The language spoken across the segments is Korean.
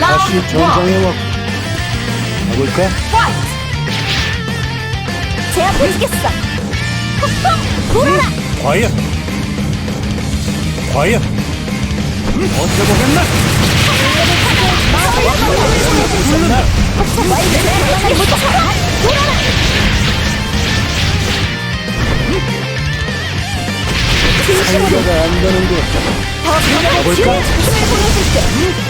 다시. 전장에 와. 가볼까? 파이트. 제압해주겠어. 훅 돌아라. 과연? 과연? 언제 보겠나? 죽는다. 상대가 안 되는군. 가볼까?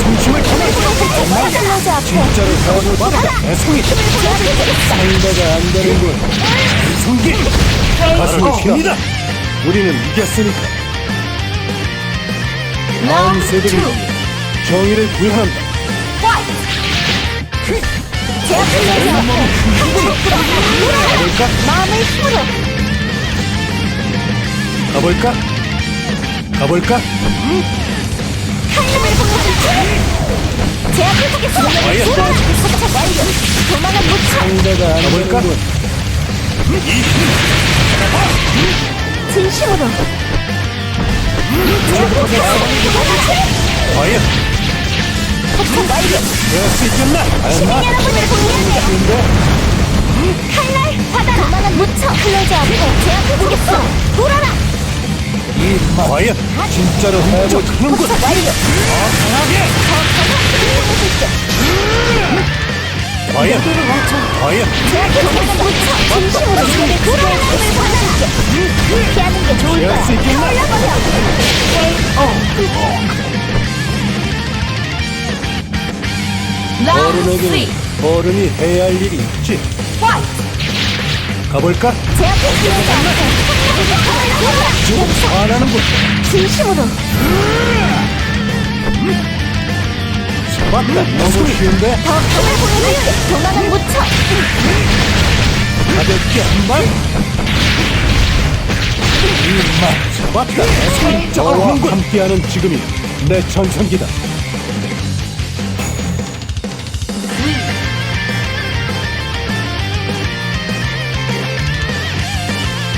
진짜로 자원을 받아. 애송이 제압해주겠어. 상대가 안 되는군. 성기 가슴을 핍니다. 우리는 이겼으니까. 다음 세대를 위해 정의를 구현한다. 가볼까? 마음을 힘으로 가볼까? 가볼까? 힘 가볼까? 진심으로. 과연 포착 완료. 될수 있겠나? 시민 알마? 여러분을 보내주세요. 근데 칼날 받아라. 쳐. 클로즈 앞에 제압해주겠어. 돌아라. 이 과연 진짜로. 포착 완료. 과연 과연. 피하는 게 좋을 될 거야. 수 있겠나? 올려버려. KO. 라운드 어른에게는 3 어른이 해야 할 일이 있지. 파이트 가볼까? 제압해주겠어. 지 금 화나는군. 진심으로 맞다. 너무 쉬운데? 더 힘을 보여줄게. 도망을 못 쳐. 가볍게 한 발. 이맛 잡았다. 저와 함께하는 지금이 내 전성기다.